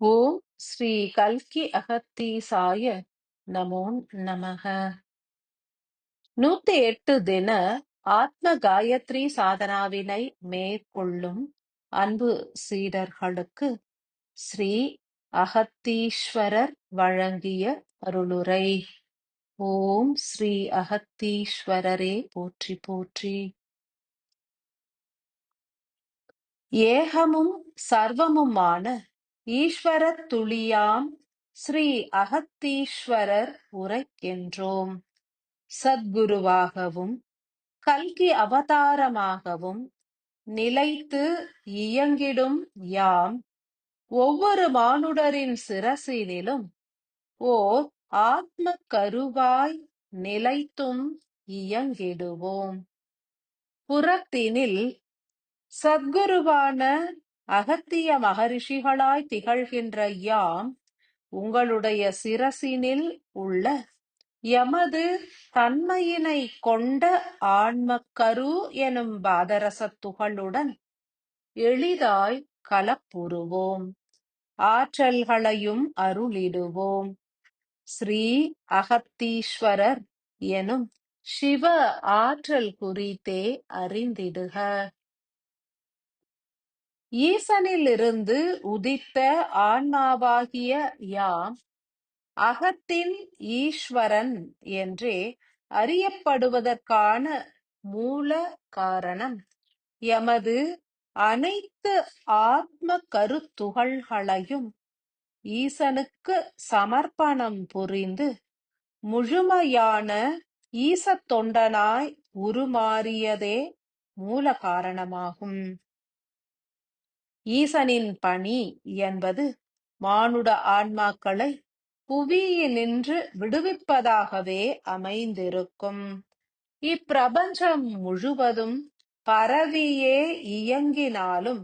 ஓம் ஸ்ரீ கல்கி அகத்தீசாய நமோ நமக. நூத்தி எட்டு தின ஆத்ம காயத்ரி சாதனாவினை மேற்கொள்ளும் அன்பு சீடர்களுக்கு ஸ்ரீ அகத்தீஸ்வரர் வழங்கிய அருளுரை. ஓம் ஸ்ரீ அகத்தீஸ்வரரே போற்றி போற்றி. ஏகமும் சர்வமுமான ஈஸ்வரத் துளியாம் ஸ்ரீ அகத்தீஸ்வரர் உரைக்கின்றோம். சத்குருவாகவும் கல்கி அவதாரமாகவும் நிலைத்து இயங்கிடும் யாம். ஒவ்வொரு மானுடரின் சிரசினிலும் ஓர் ஆத்ம கருவாய் நிலைத்தும் இயங்கிடுவோம். புறத்தினில் சத்குருவான அகத்திய மகரிஷிகளாய் திகழ்கின்ற யாம் உங்களுடைய சிரசினில் உள்ள எமது தன்மையினை கொண்ட ஆன்மக்கரு எனும் பாதரசத் துகளுடன் எளிதாய் கலப்புருவோம். ஆற்றல்களையும் அருளிடுவோம். ஸ்ரீ அகத்தீஸ்வரர் எனும் சிவ ஆற்றல் குறித்தே அறிந்திடுக. ஈசனிலிருந்து உதித்த ஆன்மாவாகிய யாம் அகத்தின் ஈஸ்வரன் என்றே அறியப்படுவதற்கான மூல காரணம். எமது அனைத்து ஆத்ம கருத்துகள்களையும் ஈசனுக்கு சமர்ப்பணம் புரிந்து முழுமையான ஈசத் தொண்டனாய் உருமாறியதே மூல காரணமாகும். ஈசனின் பணி என்பது மானுட ஆன்மாக்களை புவியினின்று விடுவிப்பதாகவே அமைந்திருக்கும். இப்பிரபஞ்சம் முழுவதும் பரவியே இயங்கினாலும்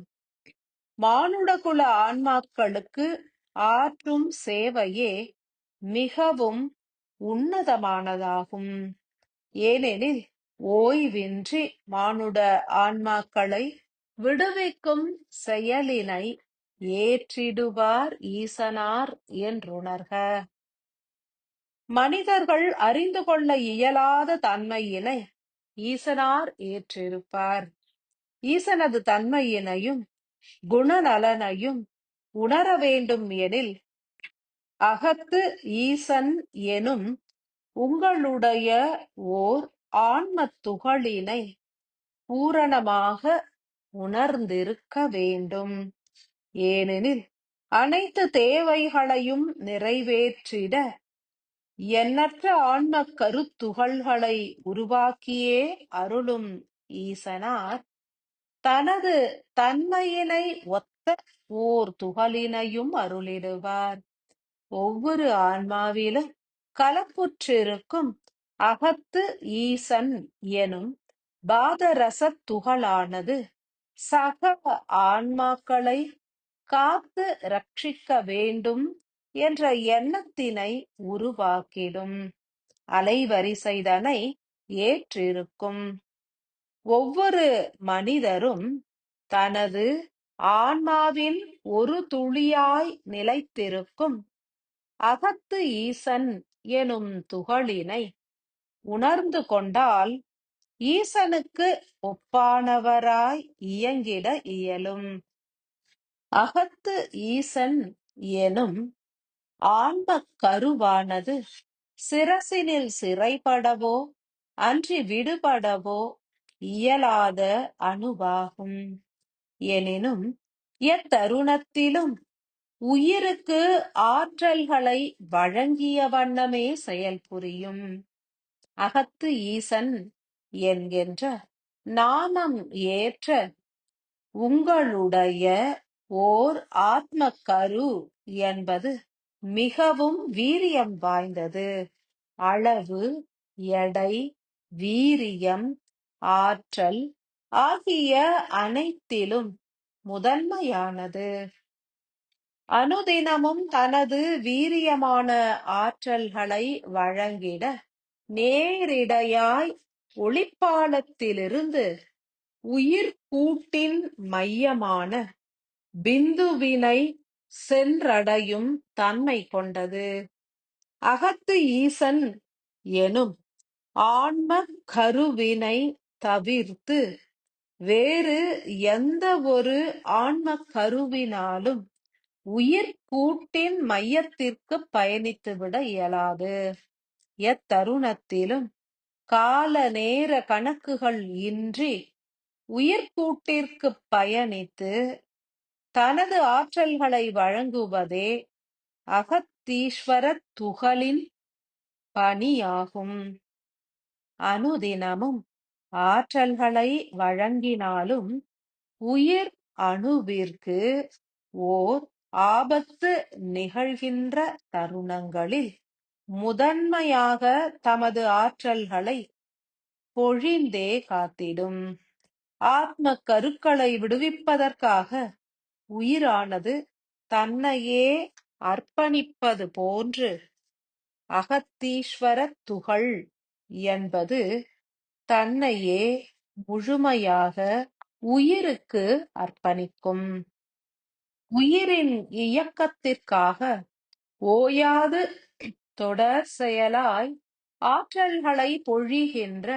மானுடகுல ஆன்மாக்களுக்கு ஆற்றும் சேவையே மிகவும் உன்னதமானதாகும். ஏனெனில் ஓய்வின்றி மானுட ஆன்மாக்களை விடுவிக்கும் செயலினை ஏற்றிடுவார் ஈசனார் என்றுணர்க. மனிதர்கள் அறிந்து கொள்ள இயலாத தன்மையினை ஈசனார் ஏற்றிருப்பார். ஈசனது தன்மையினையும் குணநலனையும் உணர வேண்டும் எனில் அகத்து ஈசன் எனும் உங்களுடைய ஓர் ஆன்ம துகளினை பூரணமாக உணர்ந்திருக்க வேண்டும். ஏனெனில் அனைத்து தேவைகளையும் நிறைவேற்றிட எண்ணற்ற ஆன்ம கருத்துகள்களை உருவாக்கியே அருளும் ஈசனார். தனது தன்மையினை ஒத்த ஓர் துகளினையும் அருளிடுவார். ஒவ்வொரு ஆன்மாவிலும் கலப்புற்றிருக்கும் அகத்து ஈசன் எனும் பாதரசத் துகளானது சக ஆன்மாக்களை காத்து ரட்சிக்க வேண்டும் என்ற எண்ணத்தினை உருவாக்கிடும். அலைவரிசைதனை ஏற்றிருக்கும். ஒவ்வொரு மனிதரும் தனது ஆன்மாவின் ஒரு துளியாய் நிலைத்திருக்கும். அகத்து ஈசன் எனும் துகளினை உணர்ந்து கொண்டால் ஈசனுக்கு ஒப்பானவராய் இயங்கிட இயலும். அகத்து ஈசன் எனும் ஆன்ம கருவானது சிரசினில் சிறைப்படவோ அன்றி விடுபடவோ இயலாத அணுவாகும். எனினும் எத்தருணத்திலும் உயிருக்கு ஆற்றல்களை வழங்கிய வண்ணமே செயல்புரியும். அகத்து ஈசன் என்கின்ற நாமம் ஏற்ற உங்களுடைய ஓர் ஆத்ம கரு என்பது மிகவும் வீரியம் வாய்ந்தது. அளவு எடை வீரியம் ஆற்றல் ஆகிய அனைத்திலும் முதன்மையானது. அனுதினமும் தனது வீரியமான ஆற்றல்களை வழங்கிட நேரிடையாய் ஒளிப்பாலத்திலிருந்து உயிர் கூட்டின் மையமான பிந்துவினை சென்றடையும் தன்மை கொண்டது. அகத்து ஈசன் எனும் ஆன்ம கருவினை தவிர்த்து வேறு எந்த ஒரு ஆன்ம கருவினாலும் உயிர் கூட்டின் மையத்திற்கு பயணித்துவிட இயலாது. எத்தருணத்திலும் கால நேர கணக்குகள் இன்றி உயிர்கூட்டிற்கு பயணித்து தனது ஆற்றல்களை வழங்குவதே அகத்தீஸ்வர துகளின் பணியாகும். அனுதினமும் ஆற்றல்களை வழங்கினாலும் உயிர் அணுவிற்கு ஓர் ஆபத்து நிகழ்கின்ற தருணங்களில் முதன்மையாக தமது ஆற்றல்களை பொழிந்தே காத்திடும். ஆத்ம கருக்களை விடுவிப்பதற்காக உயிரானது தன்னையே அர்ப்பணிப்பது போன்று அகத்தீஸ்வர துகள் என்பது தன்னையே முழுமையாக உயிருக்கு அர்ப்பணிக்கும். உயிரின் இயக்கத்திற்காக ஓயாது தொடர் செயலாய் ஆற்றல்களை பொழிகின்ற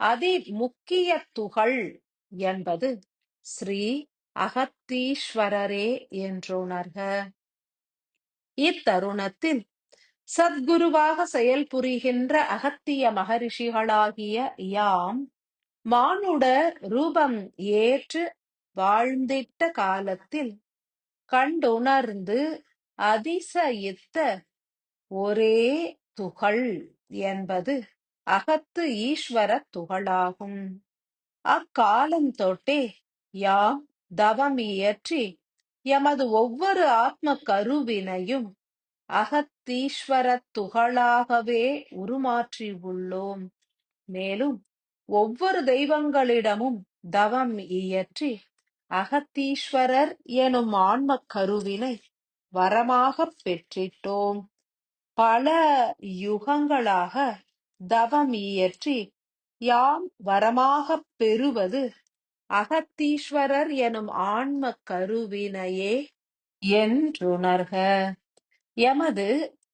அதி முக்கிய துகள் என்பது ஸ்ரீ அகத்தீஸ்வரரே என்றுணர்க. இத்தருணத்தில் சத்குருவாக செயல்புரிகின்ற அகத்திய மகரிஷிகளாகிய யாம் மானுட ரூபம் ஏற்று வாழ்ந்திட்ட காலத்தில் கண்டுணர்ந்து அதிசயித்த ஒரே துகள் என்பது அகத்து ஈஸ்வர துகளாகும். அக்காலம் தொட்டே யாம் தவம் இயற்றி எமது ஒவ்வொரு ஆத்ம கருவினையும் அகத்தீஸ்வர துகளாகவே உருமாற்றி உள்ளோம். மேலும் ஒவ்வொரு தெய்வங்களிடமும் தவம் இயற்றி அகத்தீஸ்வரர் எனும் ஆன்ம கருவினை வரமாகப் பெற்றிட்டோம். பல யுகங்களாக தவம் இயற்றி யாம் வரமாகப் பெறுவது அகத்தீஸ்வரர் எனும் ஆன்ம கருவினையே என்றுணர்க. எமது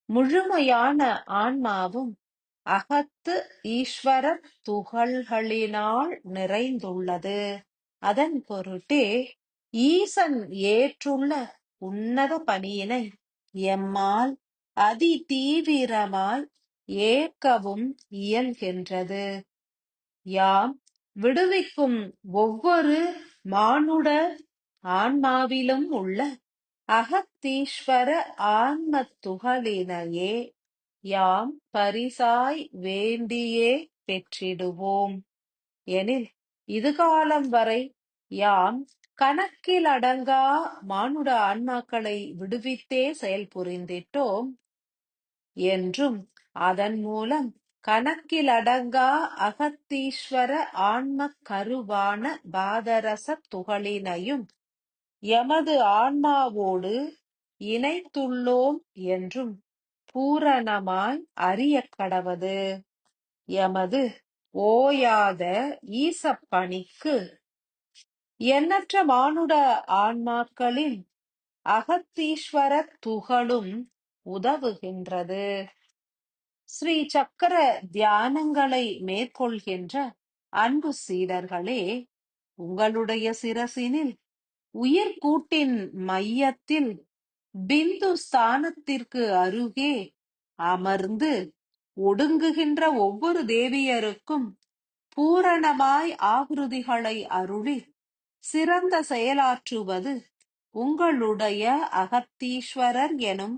முழுமையான ஆன்மாவும் அகத்து ஈஸ்வரர் துகள்களினால் நிறைந்துள்ளது. அதன் பொருட்டே ஈசன் ஏற்றுள்ள உன்னத பணியினை எம்மால் அதி தீவிரமாய் ஏற்கவும் இயல்கின்றது. யாம் விடுவிக்கும் ஒவ்வொரு மானுட ஆன்மாவிலும் உள்ள அகத்தீஸ்வர ஆன்ம துகளினையே யாம் பரிசாய் வேண்டியே பெற்றிடுவோம். எனில் இதுகாலம் வரை யாம் கணக்கிலடங்கா மானுட ஆன்மாக்களை விடுவித்தே செயல்புரிந்திட்டோம். என்றும் அதன் மூலம் கணக்கிலடங்கா அகத்தீஸ்வர ஆன்ம கருவான பாதரச துகளினையும் எமது ஆன்மாவோடு இணைத்துள்ளோம் என்றும் பூரணமாய் அறியக் கடவது. எமது ஓயாத ஈசப்பணிக்கு எண்ணற்ற மானுட ஆன்மாக்களின் அகத்தீஸ்வர துகளும் உதவுகின்றது. ஸ்ரீ சக்கர தியானங்களை மேற்கொள்கின்ற அன்பு சீடர்களே உங்களுடைய சிரசினில் உயிர் கூட்டின் மையத்தில் பிந்து ஸ்தானத்திற்கு அருகே அமர்ந்து ஒடுங்குகின்ற ஒவ்வொரு தேவியருக்கும் பூரணமாய் ஆகுருதிகளை அருளி சிறந்த செயலாற்றுவது உங்களுடைய அகத்தீஸ்வரர் எனும்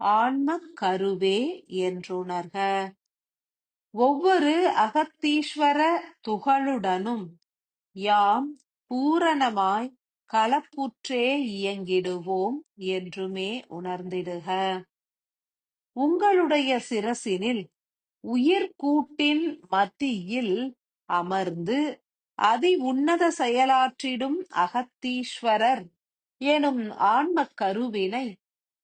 ஆன்ம கருவே என்றுணர்க. ஒவ்வொரு அகத்தீஸ்வர துகளுடனும் யாம் பூரணமாய் கலப்புற்றே இயங்கிடுவோம் என்றுமே உணர்ந்திடுக. உங்களுடைய சிரசினில் உயிர் கூட்டின் மத்தியில் அமர்ந்து அதி உன்னத செயலாற்றிடும் அகத்தீஸ்வரர் எனும் ஆன்ம கருவினை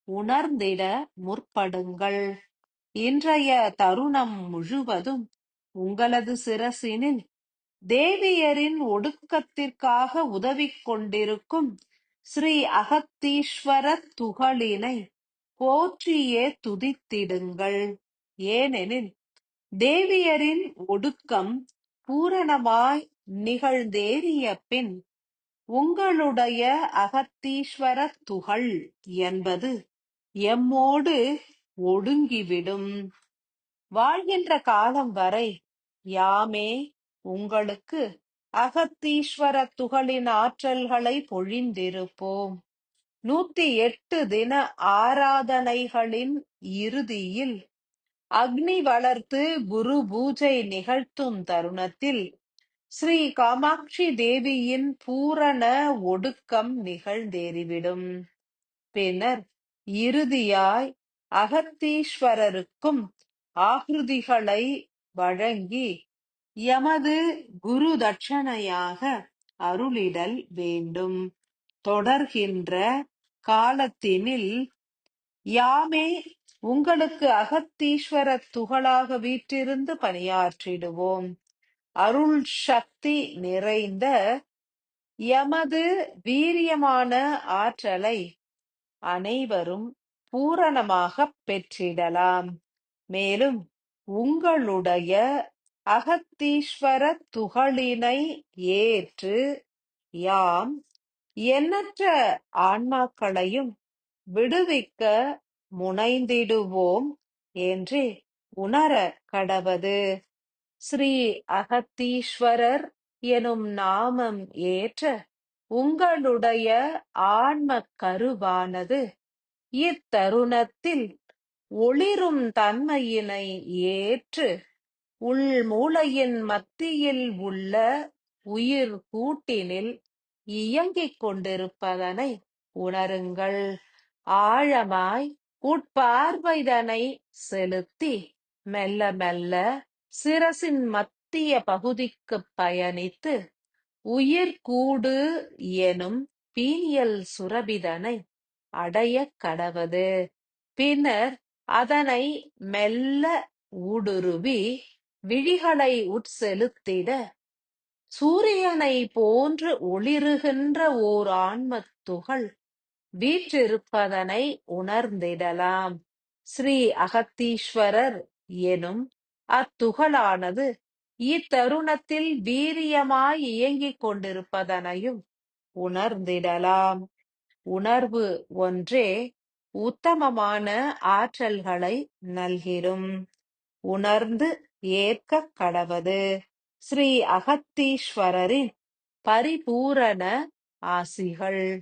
உணர்ந்திட முற்படுங்கள். இன்றைய தருணம் முழுவதும் உங்களது சிரசினில் தேவியரின் ஒடுக்கத்திற்காக உதவிக் கொண்டிருக்கும் ஸ்ரீ அகத்தீஸ்வரத் துகளினை போற்றியே துதித்திடுங்கள். ஏனெனில் தேவியரின் ஒடுக்கம் பூரணமாய் நிகழ்ந்தேறிய பின் உங்களுடைய அகத்தீஸ்வரத் துகள் என்பது எம்மோடு ஒடுங்கிவிடும். வாழ்கின்ற காலம் வரை யாமே உங்களுக்கு அகத்தீஸ்வர துகளின் ஆற்றல்களை பொழிந்திருப்போம். நூத்தி எட்டு தின ஆராதனைகளின் இறுதியில் அக்னி வளர்த்து குரு பூஜை நிகழ்த்தும் தருணத்தில் ஸ்ரீ காமாட்சி தேவியின் பூரண ஒடுக்கம் நிகழ்ந்தேறிவிடும். பின்னர் இறுதியாய் அகத்தீஸ்வரருக்கும் ஆகிருதிகளை வழங்கி எமது குரு தட்சணையாக அருளிடல் வேண்டும். தொடர்கின்ற காலத்தினில் யாமே உங்களுக்கு அகத்தீஸ்வர துகளாக வீற்றிருந்து பணியாற்றிடுவோம். அருள் சக்தி நிறைந்த எமது வீரியமான ஆற்றலை அனைவரும் பூரணமாக பெற்றிடலாம். மேலும் உங்களுடைய அகத்தீஸ்வர துகளினை ஏற்று யாம் எண்ணற்ற ஆன்மாக்களையும் விடுவிக்க முனைந்திடுவோம் என்று உணர கடவது. ஸ்ரீ அகத்தீஸ்வரர் எனும் நாமம் ஏற்ற உங்களுடைய ஆன்ம கருவானது இத்தருணத்தில் ஒளிரும் தன்மையினை ஏற்று உள் மூளையின் மத்தியில் உள்ள உயிர் கூட்டினில் இயங்கிக் கொண்டிருப்பதனை உணருங்கள். ஆழமாய் உட்பார்வைதனை செலுத்தி மெல்ல மெல்ல சிரசின் மத்திய பகுதிக்கு பயணித்து உயிர்கூடு எனும் பீனியல் சுரபிதனை அடைய கடவது. பின்னர் அதனை மெல்ல ஊடுருவி விழிகளை உட்செலுத்திட சூரியனை போன்று ஒளிருகின்ற ஓர் ஆன்மத் துகள் வீற்றிருப்பதனை உணர்ந்திடலாம். ஸ்ரீ அகத்தீஸ்வரர் எனும் அத்துகளானது இத்தருணத்தில் வீரியமாய் இயங்கிக் கொண்டிருப்பதனையும் உணர்ந்திடலாம். உணர்வு ஒன்றே உத்தமமான ஆற்றல்களை நல்கிடும் உணர்ந்து ஏற்க கடவது. ஸ்ரீ அகத்தீஸ்வரரின் பரிபூரண ஆசிகள்.